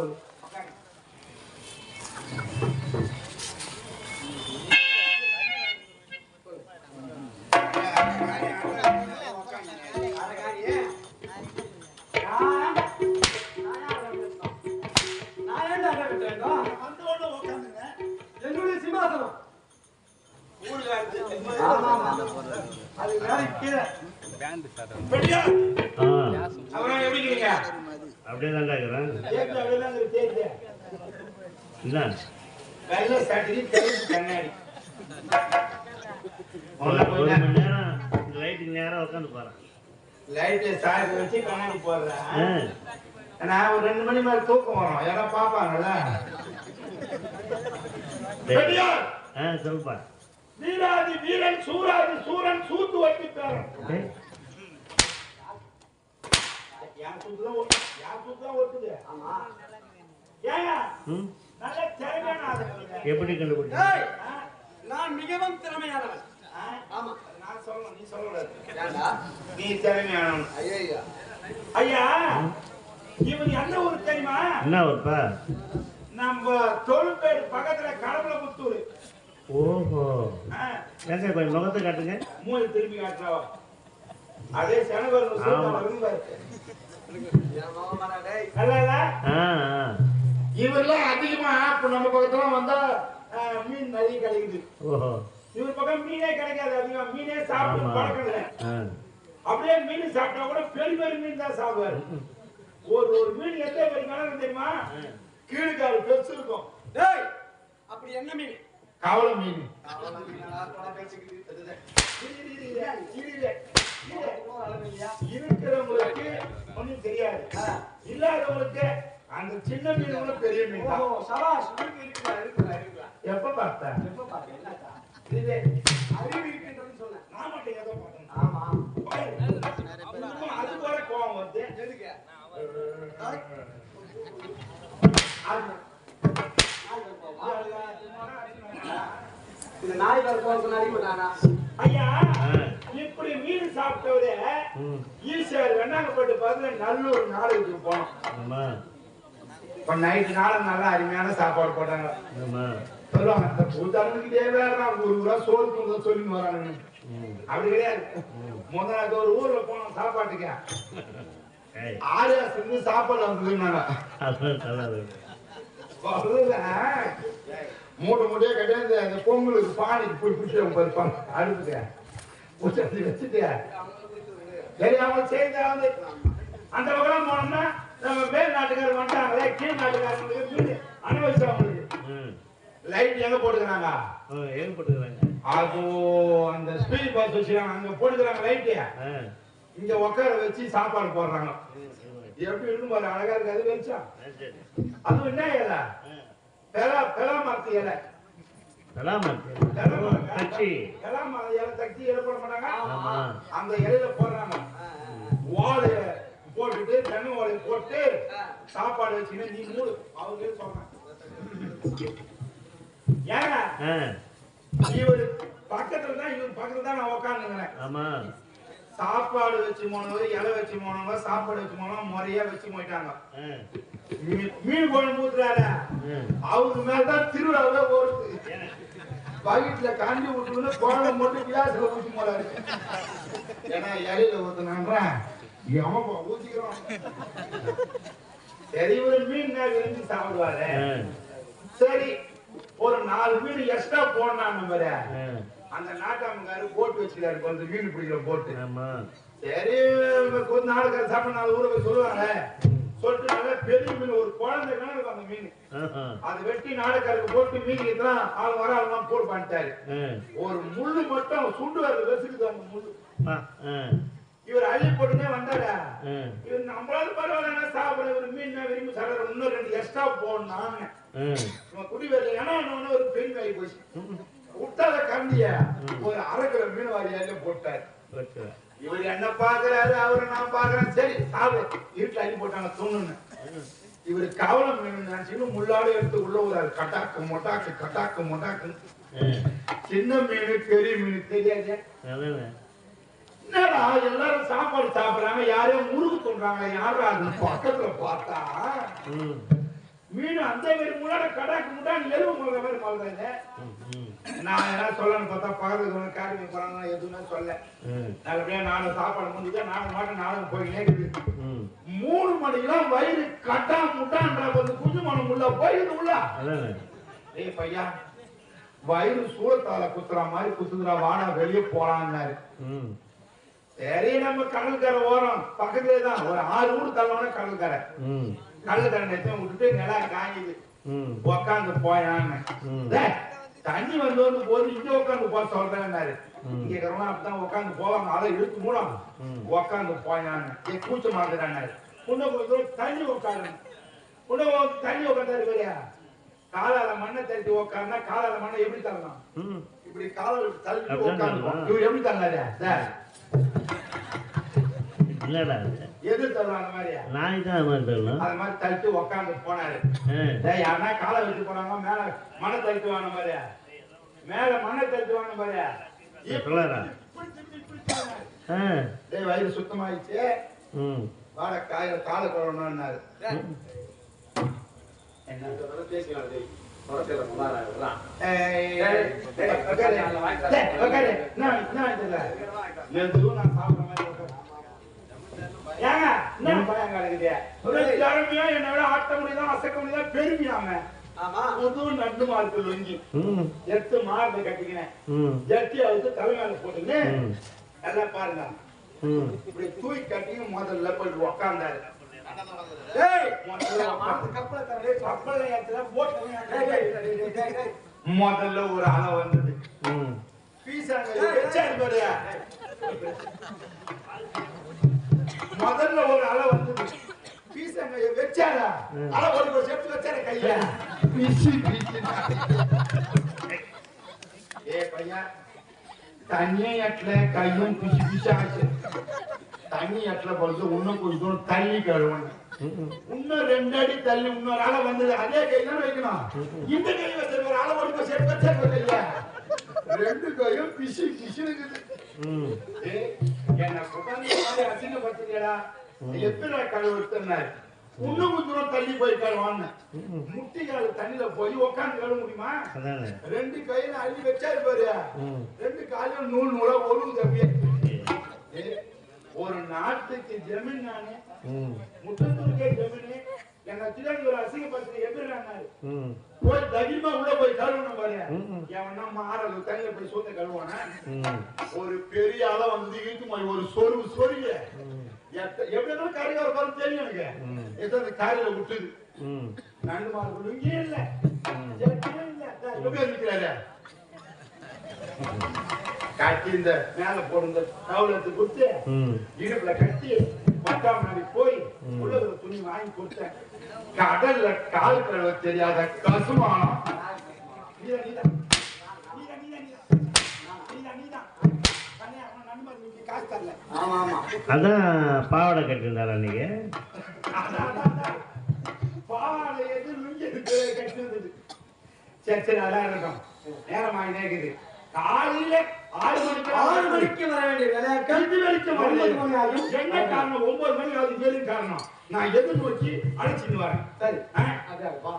சொல்லு என்னுடைய சிம்மாசனம். ஆமா. அது மேல கீழே. பெட்டியா அப்படியே தான்டா இருக்கிறேன். என்ன ஒரு மணி நேரம் இந்த லைட்டுக்கு நேரம் உட்காந்து போறேன் லைட்ல சாய்க்கு வச்சு கண்ணாடி போடுறேன் நான் ஒரு ரெண்டு மணி மேல தூக்கம் வரும். பெட்டியா ஆ சொல்லுப்பா. வீராதி வீரன் சூராதி சூரன் சூத்து வட்டி பேரன் என் ஒ- என் சூத்துதான் ஒட்டுது ஆமா. ஏங்க ம்? நல்ல திறமையான நீங்க. எப்படி கண்டுபிடிச்ச? ஏய், ஆ? நான் மிகவும் திறமையானவன்? ஆமா. நான் சொல்லணும் நீ சொல்லக்கூடாது. நீ திறமையானவன். ஐயா ஐயா இவன் என்ன ஊர் தெரியுமா? என்ன ஒருப்பா நம்ம தொழுப்பேடு பக்கத்துல கடவுளபுத்தூர் ஓஹோ. ஆ, ஏங்க கொஞ்சம் முகத்தை காட்டுங்க. மூணு திரும்பி காட்டுறவா அதே இவரெல்லாம் அதிகமா இப்ப நம்ம பக்கத்துல வந்தா மீன் நிறைய கிடைக்குது. ஓஹோ. இவர் பக்கம் மீனே கிடைக்காது அதிகமா. மீனே சாப்பிட்டு ஆ. அப்படியே மீன் சாப்பிட்டா கூட பெரிய பெரிய மீன் தான் சாப்பிடுவாரு. ஒரு ஒரு மீன் எந்த பெரிய கணக்கு தெரியுமா? கீழ்கால் பெருசு இருக்கும். டேய் அப்படி என்ன மீன்? கவலை மீன். அவ்வளவு மீனா, இருக்கிறவங்களுக்கு ஒண்ணும் தெரியாது இல்லாதவங்களுக்கு அந்த சின்ன மீன் கூட பெரிய மீன் சபாஷ், இருக்கு, இருக்குடா, இருக்குடா, இருக்குடா. எப்ப பார்த்தேன் எப்ப பாரு, என்னடா? இது அறிவு இருக்கின்றதுன்னு சொன்னேன். நான் மட்டும் ஏதோ பார்த்தேன் ஆமா. அது கூட கோவம் வருது எதுக்கு? அது- இந்த நாய் போறதுக்கு அடிக்க மாட்டானா? ஐயா. இப்படி மீன் சாப்பிட்டவரே ம் ஈஸியார் வெண்ணாங்கப்பட்டு பார்த்து நல்லூர் நாளைக்கு போனோம். இப்போ நைட்டு நாளும் நல்லா அருமையான சாப்பாடு போட்டாங்க. சொல்லுவாங்க இந்த பூத்தாளுக்கிட்டே வேற ஒரு ஊரா சோறு தூங்க சொல்லின்னு வராங்க ம். அப்படி கிடையாது. முதல்ல ஒரு ஊர்ல போனோம் சாப்பாட்டுக்கு. ஆரியா செஞ்சு சாப்பாடு வந்ததுன்னாங்க நல்லா மூட்டை மூட்டையே கிடையாது அந்த பொங்கலுக்கு பானைக்கு போய் பிடிச்சி பறிப்பாங்க அடுப்புக்கு. பிடிச்சி வச்சுட்டு சரி அவங்க செய்த வந்து அந்த பக்கம் போனோம்னா நம்ம மேல் நாட்டுக்காரர் வந்துட்டாங்களே கீழ் நாட்டுக்காரங்களுக்கு அனுபவிச்சு அவங்களுக்கு லைட் எங்க போட்டுக்கிறாங்க? ஏன் போட்டுக்கிறாங்க? அது அந்த ஸ்பீட் பாஸ் வச்சுக்கிறாங்க அங்க போட்டுக்கிறாங்க லைட்டு இங்க உட்கார வச்சு சாப்பாடு போடுறாங்க. எப்படி இருக்கும் பாரு அழகா இருக்கு. அது வெளிச்சம் அதுவும் என்ன இலை? பெலா பெலா மரத்து இலை. பெலா மரம் இலை போட மாட்டாங்க? ஆமா. அந்த இலையில போடுறாங்க. வாழை போட்டுட்டு தென்னை வாழை போட்டு. சாப்பாடு வச்சுன்னு நீ மூடு. அவங்க சொல்றாங்க. ஏங்க? ஆ. இவர் பக்கத்துல தான் இவர் பக்கத்துல தான் நான் உட்காந்துங்கிறேன் ஆமா. சாப்பாடு வச்சு போனவங்க இலை வச்சு போனவங்க சாப்பாடு வச்சு போனவங்க முறையா வச்சு போயிட்டாங்க. மீன் குழம்பு ஊத்துறாரு ம் அவருக்கு மேலதான் திருவிழாவே ஓடுது பக்கெட்ல காண்டி விட்டுன்னு குழம்பு மட்டும் கிளாஸ்ல ஊத்தி போறாரு ஏன்னா இலையில ஊத்துனான்றேன் எவன் ஊத்திக்கிறான் சரி ஒரு மீன் விரும்பி சாப்பிடுவாரு. சரி ஒரு நாலு மீன் எக்ஸ்ட்ரா போடணும் பாரு. ஆ. அந்த நாட்டாமக்காரு போட்டு வச்சுக்கிறாரு கொஞ்சம் மீன் பிடிக்கிற போட்டு. சரி கொஞ்ச நாளுக்கு சாப்பிட நாலு ஊரை போய் சொல்லுவாங்க. சொல்லிட்டு பெரிய மீன் ஒரு குழந்தை கணக்கு அந்த மீன். அதை வெட்டி நாடக்காருக்கு போட்டு மீன் ஆள் வர ஆள்லாம் போட்டு பண்ணிட்டாரு. ஒரு முள்ளு மட்டும் சுண்டு வரல வச்சுக்குது அந்த முள்ளு. இவர் அள்ளி போட்டுனே வந்தாரு? இவர் நம்மளால பரவாயில்ல சாப்பிட இவர் மீன் விரும்பி சாப்பிட இன்னும் ரெண்டு எக்ஸ்ட்ரா போடணும் இவன் குடி வரல. ஏன்னா ஒரு பெண் ஆகி போச்சு. விட்டாத கண்டிய ஒரு அரை கிலோ மீன் வாரியால போட்டாரு. இவர் என்ன பாக்குறாரு அவரை நான் பாக்குறேன் சரி சாப்பிடு இருட்டு அள்ளி போட்டாங்க தூணுன்னு இவர் கவலை மீன் நினைச்சுன்னு முள்ளாடு எடுத்து உள்ள ஒரு கட்டாக்கு மொட்டாக்கு கட்டாக்கு மொட்டாக்கு. சின்ன மீன் பெரிய மீன் தெரியாது. என்னடா எல்லாரும் சாப்பாடு சாப்பிடுறாங்க யாரையும் முறுக்கு சொல்றாங்க யாரா அது பக்கத்துல பார்த்தா? மீன் அந்த மாதிரி முன்னாடி கடாக்கு முன்னாடி எலும்பு மாதிரி மழுறாங்க ம், ம், நான் என்ன சொல்லணும்னு பார்த்தா பக்கத்துல காரியமே போறாங்க எதுவுமே சொல்ல. நல்லபடியா நானும் சாப்பாடு முடிஞ்சா நானும் மாட்டம் நானும் போயினே இருக்குது. மூணு மணிக்கெல்லாம் வயிறு கட்டா முட்டான்ற வந்து குஞ்சு மனம் உள்ள அதானே? ஏய் பையா வயிறு சூழத்தால குத்துற மாதிரி குத்துதுடா வாடா வெளியே போலான்னாரு. சரி நம்ம கடற்கரை ஓரம் பக்கத்துலேயே தான். ஒரு ஆறு ஊர் தள்ளவன கடற்கரை ம். கடற்கரை நெச்சம் விட்டுட்டு நிலம் காஞ்சுது. ம். உக்காந்து போயான்னு தண்ணி வந்து வந்து போது இங்க உட்காந்து போக சொல்றேன்னாரு. இங்க இருக்கிறவங்க அப்படிதான் உட்காந்து போவாங்க. அதை இழுத்து மூடம் ம். உட்காந்து போயான்னு. ஏ கூச்ச மாட்டுறான்னாரு. உன்ன கொஞ்சம் தண்ணி உட்காரு உன்ன தண்ணி உட்காந்தாரு இல்லையா காலால மண்ணை தட்டி உட்காருனா காலால மண்ணை எப்படி தரலாம் ம். இப்படி காலை தள்ளி உட்காந்து. இவர் எப்படி தள்ளாரு? சார். அது. எது தருவாங்க அந்த மாதிரியா? நாய் தான் அது மாதிரி தரணும் அது மாதிரி போனாரு யாருன்னா காலை வச்சு போனாங்க மேல மண்ணை தள்ளிட்டு வாங்க மாதிரியா? மேல மண்ணை தள்ளிட்டு வாங்க மாதிரியா? டேய் வயிறு சுத்தமாயிடுச்சு. ம். வாட காய காலை கழுவணும்னாரு. ம். என்ன பேசிக்கலாம் டேய். நான் சாப்பிடுற மாதிரி. ஏங்க, என்ன பயம் கிடக்குது? ஒரு திறமையா என்னை விட ஆட்ட முடியுதா, அசைக்க முடியுதா, பெருமையாம. ஆமா. புது நண்டு மார்க்கு லுங்கி. எட்டு மார்க்கு கட்டிக்கினேன். ஜட்டி அவுத்து போட்டுன்னு, பாருங்க. இப்படி தூக்கி கட்டி முதல்ல போய் உக்காந்தாரு. முதல்ல ஒரு அலை வந்தது. பீசாங்க முதல்ல ஒரு அலை வந்தது பீசாங்க. அலை ஒரு ஒரு செட்டு வச்சாரு கைய பிசி பிசி ஏ பையன் தண்ணியும் எட்டல கையும் பிசி பிசி ஆச்சு. தண்ணி எட்டல பொழுது இன்னும் கொஞ்சம் தள்ளி கழுவணும். இன்னும் ரெண்டு அடி தள்ளி இன்னொரு அலை வந்தது அதே கை தான் வைக்கணும். இந்த கை வச்சிருக்கிற ஓடி போய் சேர்த்து வச்சிருக்க கையா ரெண்டு கையும் பிசி பிசி இருக்குது. என்னை குழந்தை மாதிரி எத்தனை கழுவுனாரு இன்னும் கொஞ்சம் தூரம் தள்ளி போய் கழுவான்னு முட்டி கால தண்ணியில போய் உட்காந்து கழுவ முடியுமா? ரெண்டு கையில அள்ளி வச்சாரு பாரு. ம். ரெண்டு காலையும் நூல் நூலா ஒழுங்கு ஒரு நாட்டுக்கு ஜமீன் நானு. முட்டத்தூருக்கே ஜமீனு. சிலங்க ஒரு அசிங்கப்படுத்த ம். போய் தைரியமா உள்ள போய் கழுவணும் பாரு. எவனா மாறல் தண்ணியில போய் சூத்த கழுவானா ஒரு பெரிய ஆள வந்து இழுத்து ஒரு சொருவு சொருக ம். எப்படி இருந்தாலும் கரையா இருப்பாரு தெரியும் எனக்கு. எத்தனை காரில விட்டுது நண்டு மாறு இங்கே இல்ல. எங்க இருக்கிறாரு. கட்டி இந்த மேல போடுந்த தவளத்தை கொடுத்து இடுப்புல கட்டி பத்தாம் போய் ம். உள்ள ஒரு துணி வாங்கி கொடுத்தேன். கடல்ல கால் கழுவ தெரியாத கசுமானம் அதான் பாவாடை கட்டியிருந்தாரா அன்னைக்கு? சரி சரி அதான் இருக்கட்டும். நேரம் ஆகினே இருக்குது. காலையில ஆறு மணிக்கு ஆறு மணிக்கு வர வேண்டிய வேலையை கல்வி வெளிச்சம். ஒன்பது மணி ஆகும். என்ன காரணம்? ஒன்பது மணி அது வேறு காரணம். நான் எதிர்நோக்கி அழைச்சிட்டு வரேன். சரி? அதான் வா.